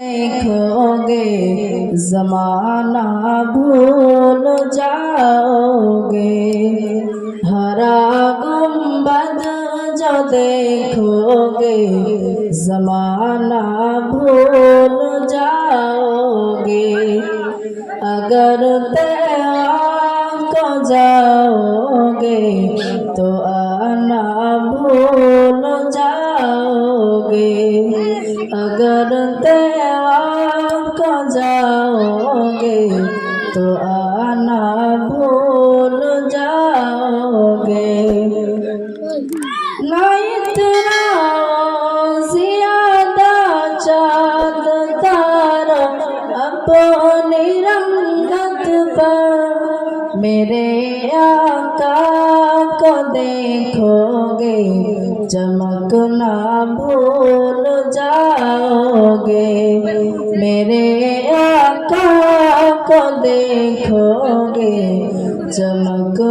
देखोगे, जमाना भूल जाओगे। हरा गुंबद जो देखोगे, जमाना भूल जाओगे। अगर तैयार को जाओगे तो तो आना भूल जाओगे। ना इतना ज़्यादा चाँद तारा अपनी रंगत पर मेरे आका को देखोगे। चमकना भूल जाओगे। मेरे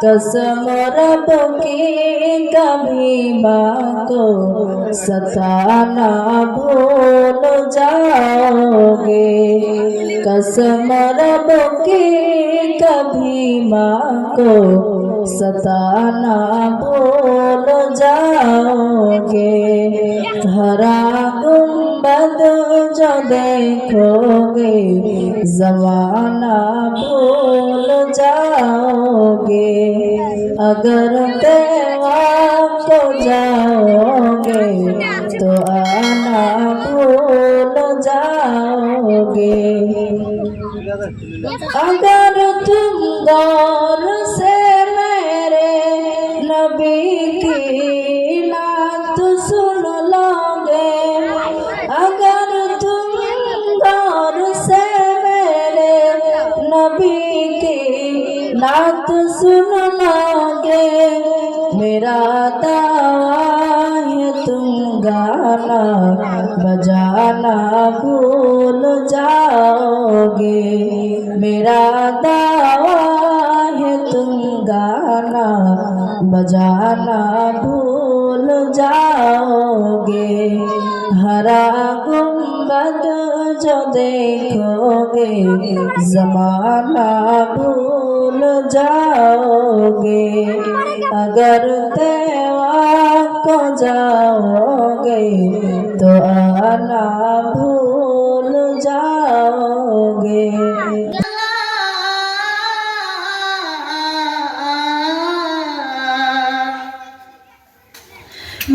कसम रब की कभी माँ को सताना भूल जाओगे कसम रब की कभी माँ को सताना भूल जाओगे زہرا گنبد جو دیکھو گے زمانہ بھول جاؤ گے اگر تیوا کو جاؤ گے تو آنا بھول جاؤ گے اگر تم گاؤ नात सुन लोगे, मेरा है तुम गाना बजाना भूल जाओगे। मेरा दावा है तुम गाना बजाना भूल जाओगे। हरा गुंबद जो देखोगे, जमाना जाओगे अगर तेवा को जाओगे तो आना भूल जाओगे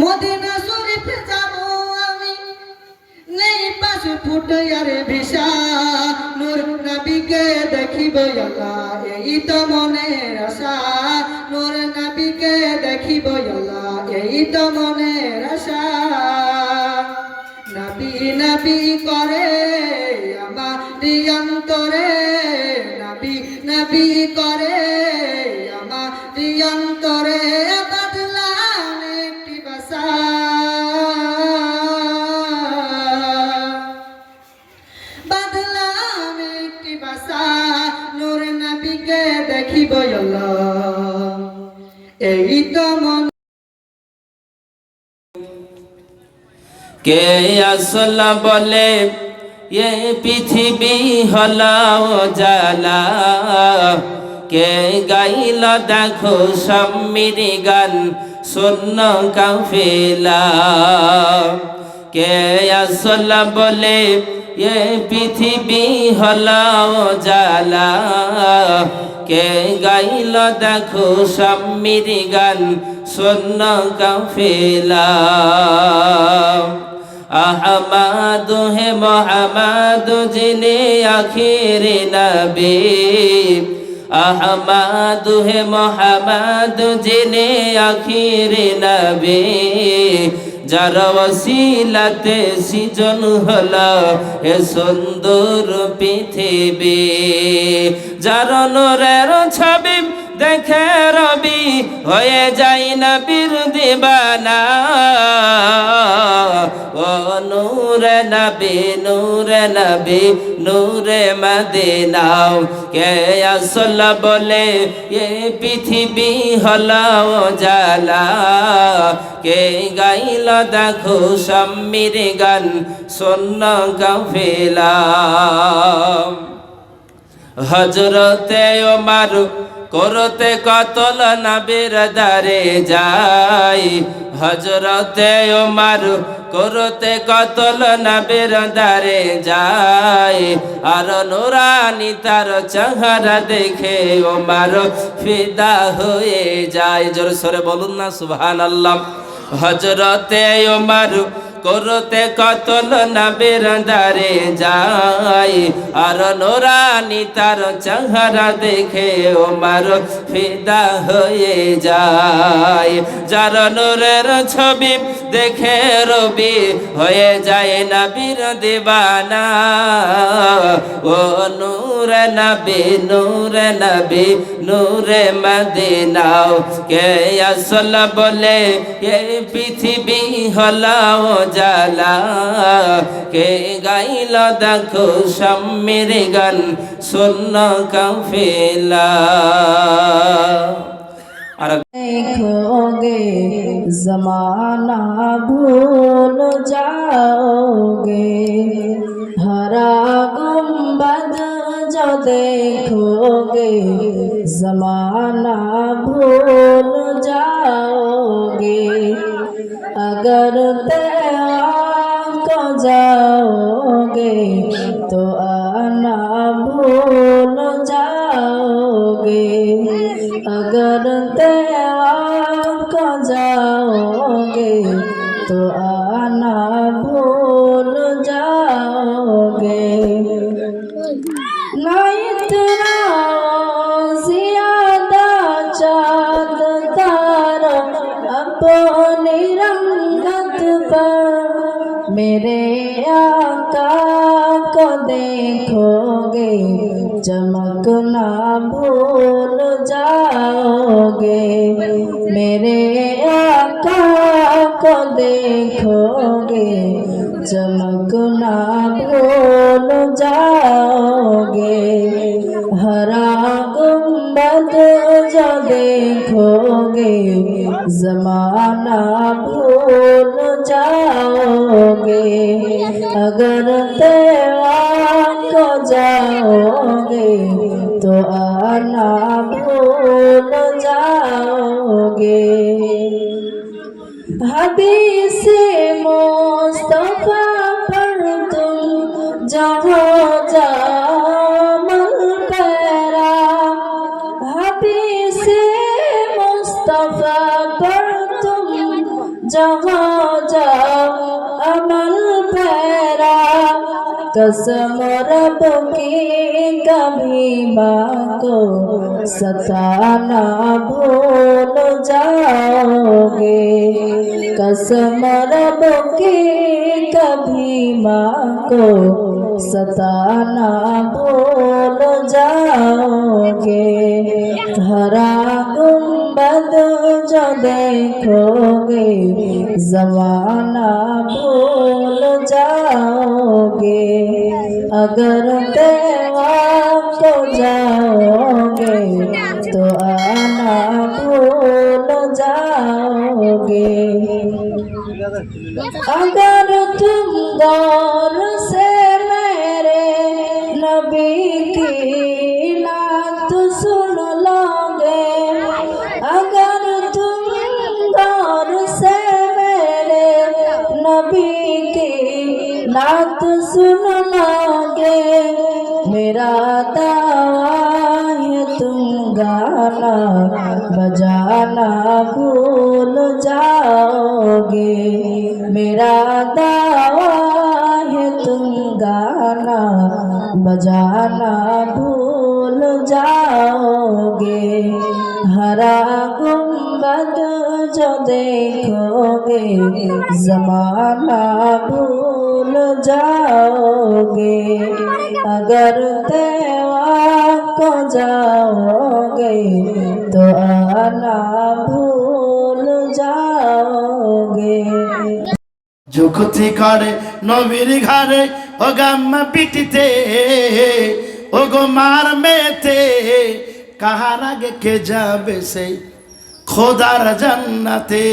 মদিনা শরীফ যাব আমি নেই পাসপোর্ট আর ভিসা নূর নবীকে দেখিব আল্লাহ এই তো মনের আশা নূর নবীকে দেখিব আল্লাহ এই তো মনের আশা। নবী নবী করে কে আসল বলে এ পৃথিবী হল জালা কে গাইল দেখো সম্মির গান শূন্য কাফেলা। কে আসল বলে, এ পৃথিবী হল জালা কে গাইল, দেখো সম্মির গান, শূন্য কাফেলা। আহমদ হে মোহাম্মদ, যিনি আখির নবী। আহমদ হে মোহাম্মদ, যিনি আখির নবী। যার ওসিলাতে সৃজন হলো এ সুন্দর পৃথিবী। যার নরের ছবি দেখে রবি হয়ে যাই না বীর দিবানা। নবী, নূরে নবী, নূরে মদিনাও। কে আসল বলে, এ পৃথিবী হলো জালা কে গাইল দেখো সম্মির গান, শূন্য কাফেলা হজরতে ওমার করতে কতল নবীর দারে যাই? হজরতে ওমার করতে কতল নবীর দারে যাই? আর নুরানি তার চেহারা দেখে ওমার ফিদা হয়ে যায়। জোর সরে বলুন না সুবহান আল্লাহ হজরতে ওমার করতে কতল নবীর দারে যাই। আর নোরানি তার চেহারা দেখে ওমার ফিদা হয়ে যায়। যার নূরের ছবি দেখে রবি হয়ে যায় নবীর দিবানা। ও নূরে নবী নূরে নবী, নূরে মদিনাও। কে আসল বলে এই পৃথিবী হলাও জালা কে গাইল দেখো সম্মির গান শূন্য কাফেলা আর देखोगे जमाना भूल जाओगे हरा गुम्बद जो देखोगे जमाना भूल जाओगे अगर तैयार को जाओगे तो आना भूल जाओगे अगर को देखोगे चमकना भूल जाओगे मेरे आका को देखोगे चमकना भूल जाओगे हरा गुम्बद जो देखोगे जमाना भूल जाओगे अगर तेरा বন্ধু আনাম যাওগে। হাদিস कसम रब की कभी माँ को सताना भूल जाओगे कसम रब की कभी माँ को सताना भूल जाओगे हरा गुम्बद जो देखोगे जमाना भूल अगर तेवा को जाओगे तो आना भूल जाओगे। अगर तुम गौर से मेरे नबी की नात सुन लोगे, अगर तुम गौर से मेरे नबी की नात सुन लोगे मेरा है तुम गाना बजाना भूल जाओगे। मेरा दावा गाना बजाना भूल जाओगे। हरा गुंबद जो देखोगे, जमाना भूल जाओगे अगर तेवा को जाओगे तो आना भूल जाओगे যুকুতি করে নবীর ঘরে ও গাম্মা পিটিতে ও গো মার মেতে কাহার আগে কে যাবে সেই খোদার জান্নাতে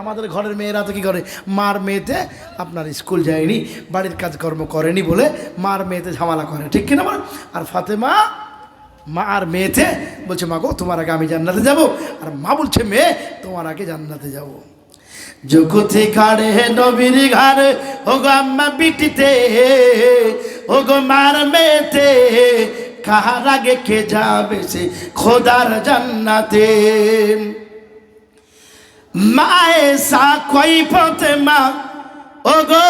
আমাদের ঘরের মেয়েরা তো কি করে? মার মেয়েতে আপনার স্কুল যায়নি, বাড়ির কাজকর্ম করেনি বলে মার মেয়েতে ঝামেলা করে, ঠিক কিনা বল? আর ফাতেমা, মা আর মেয়েতে বলছে, মা গো, তোমার আগে আমি জান্নাতে যাব, আর মা বলছে মেয়ে তোমার আগে জান্নাতে যাব। জগতে কাড়ে নবীর ঘাড়ে ও গো আম্মা বিটিতে ও গো মার মেতে কাহার আগে কে যাবে সে খোদার জান্নাতে? মায়ে সা কই পথে মা? ও গো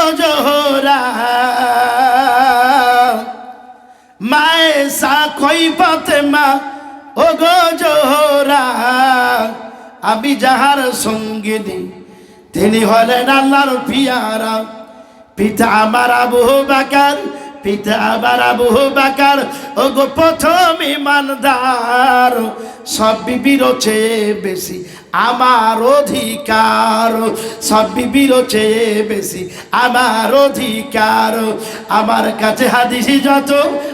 মায়ে সা কই পথে মা? ও গো জোহরা। আমি যাহার সঙ্গিনী, তিনি হলেন আল্লাহর পিয়ারা। পিতা আমার আবু বাকার, পিতা আমার আবু বাকার ও গো প্রথম ইমানদার। সব বিবির চেয়ে বেশি আমার অধিকার, সব বিবির চেয়ে বেশি আমার অধিকার। আমার কাছে হাদিসি যত,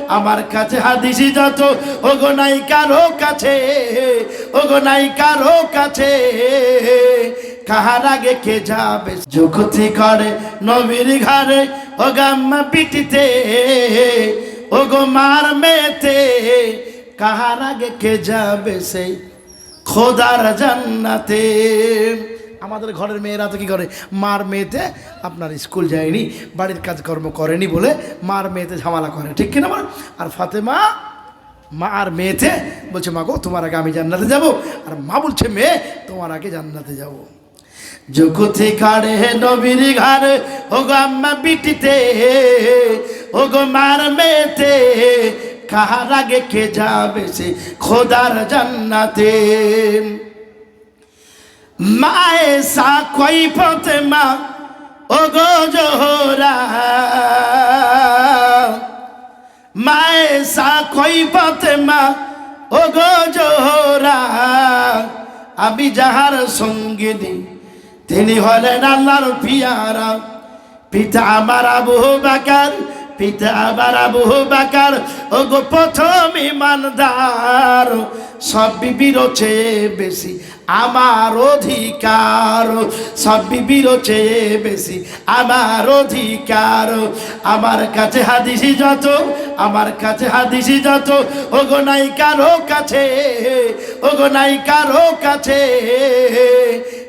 আমার কাছে হাদিসি যত ও গো নাই কারও কাছে ও গো নাই কারও কাছে। কাহার আগে কে যাবে? যুক্তি করে নবীর ঘরে ও গাম্মা পিটিতে ও গো মার মেতে কাহার আগে কে যাবে সেই খোদার জান্নাতে। আমাদের ঘরের মেয়েরা তো কি করে? মার মেয়েতে আপনার স্কুল যায়নি, বাড়ির কাজকর্ম করেনি বলে মার মেয়েতে ঝামেলা করে, ঠিক কিনা বল? আর ফাতেমা, মা আর মেয়েতে বলছে, মা গো, তোমার আগে আমি জান্নাতে যাব। আর মা বলছে, মেয়ে, তোমার আগে জান্নাতে যাব। জগতে কাড়ে নবীর ঘরে ও গো আম্মা বিটিতে ও গো মার মেতে কাহার আগে কে যাবে সে? খোদার জান্নাতে। মায়ে সা কই পথে মা? ও গো জোহরা। মায়ে সা কই পথে মা? ও গো জোহরা। আমি যাহার সঙ্গিনী, তিনি হলেন আল্লাহর পিয়ারা। পিতা আমার আবু বাকার পিতা আমার আবু বাকার। ও গো প্রথম ইমানদার। সব বিবির বেশি, আমার অধিকার। সব বিবির বেশি, আমার অধিকার। আমার কাছে হাদিসি যত, আমার কাছে হাদিসি যত। ও গো নাই কারও কাছে ও গো নাই কারও কাছে।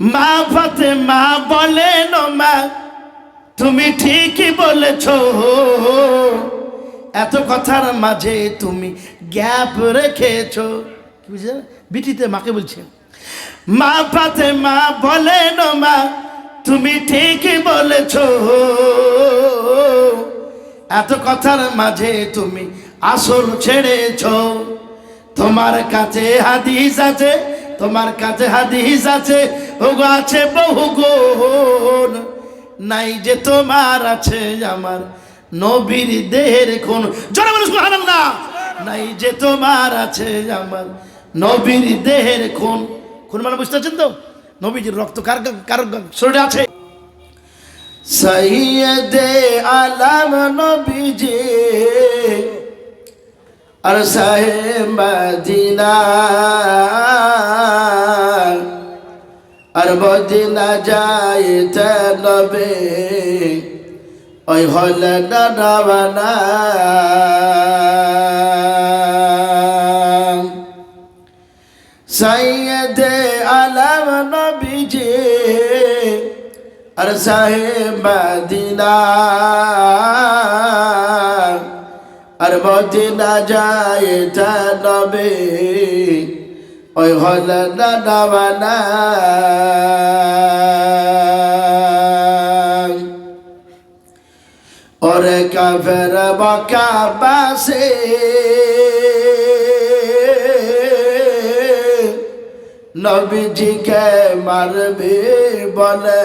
মা ফাতেমা বলেন মা, তুমি ঠিকই বলেছ। এত কথার মাঝে তুমি গ্যাপ রেখেছ। বুঝলে? বিটিতে মাকে বলছে, মা পাতে মা বলেন মা, তুমি ঠিকই বলেছ। এত কথার মাঝে তুমি আসল ছেড়েছ। তোমার কাছে হাদিস আছে তোমার কাছে হাদিস আছে ওগো আছে বহু গুণ। নাই যে তোমার আছে আমার নবীর দেহের কোন জোরে বলো সুবহানাল্লাহ। নাই যে তোমার আছে আমার নবীর দেহের কোন কোন মানে বুঝতে পারছেন তো? নবীজির রক্ত কার কার শরীরে আছে? সৈয়দে আলম নবীজি আর সাহেব মদিনা, আর মদিনা যাইতে নবে। ওই হলে ডানা সৈয়দে আলম নবীজি, আর সাহেব মদিনা। আর মদিনা যায় তা নবে। ওই হল দাদাবানা ওরে কাফের বকা বাসে। নবীজিকে মারবে বলে।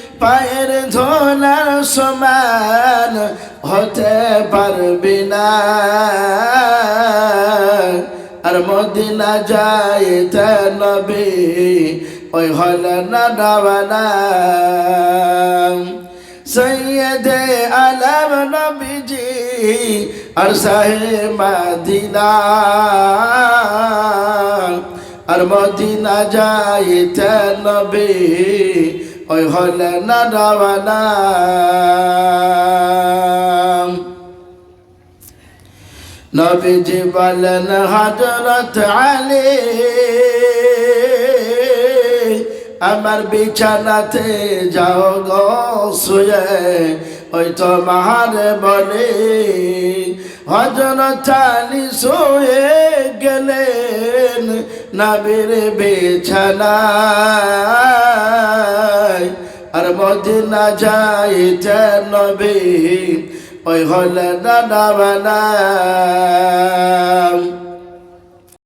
পায়ের ঝোলার সমান হতে পারবি না। আর মদিনা যায় তে নবী, ওই হল না ডাবানা সৈয়দে আলম নবীজি আর সাহে মাদিনা। আর মদিনা যাইতে নবী ওই হলে না রওয়ানা নবীজি বলেন হজরত আলী, আমার বিছানাতে যাও গো, শুয়ে। ওই তো মাহারে বলে হজরত চালি শোয়ে গেলেন নাবির বিছানায়। আর মদিনা যায় নবী ওই হলে দাদা বানা